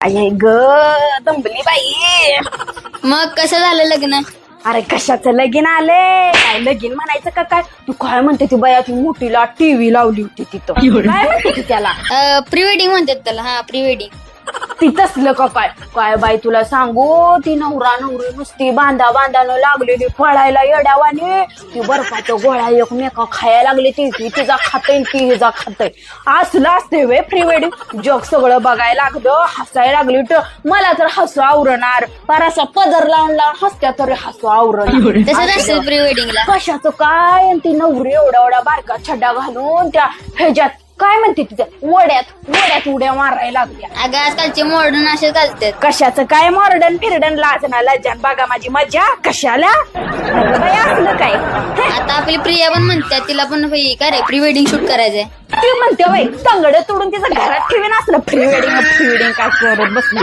आई ग दंबली बाई. मग कसं झालं लग्न? अरे कशाचं लगीन आले? काय लगीन म्हणायचं का काय? तू काय म्हणते ती बाया ती मोठीला टीव्ही लावली होती तिथं. काय म्हणते ती त्याला? प्री वेडिंग म्हणतात त्याला. हा प्री वेडिंग. ती तसलं का काय काय बाई तुला सांगू ती नवरा नवरी नुसती बांधा बांधानं लागलेली पळायला येड्यावाने. ती बर्फाचं गोळ्या एकमेका खायला लागली ती ती तिचा खातय ती हिचा खातय. असलं असते वे प्री वेडिंग जग सगळं बघायला लागलं हसायला लागली तर मला तर हसू आवरणार. पर असा पदर लावून लावून हसत्या तरी हसू आवरण असेल प्री वेडिंगला कशाचं काय? आणि ती नवरी एवढा एवढा बारका छड्डा घालून त्या ह्याच्यात काय म्हणते तिच्या वड्यात वड्यात उड्या मारायला लागल्या. अगं आजकालचे मॉडर्न असे घालतात. कशाचं काय मॉर्डन फिरडन लाजना लज्जान? बघा माझी मजा कशाला? बाई असलं काय? हे, आता आपली प्रिया पण म्हणतात तिला पण होई काय रे प्री वेडिंग शूट करायचंय. ती म्हणते बाई तंगड तोडून तिचं घरात ठेवीन असलं प्री वेडिंग प्री वेडिंग काय करत बसली?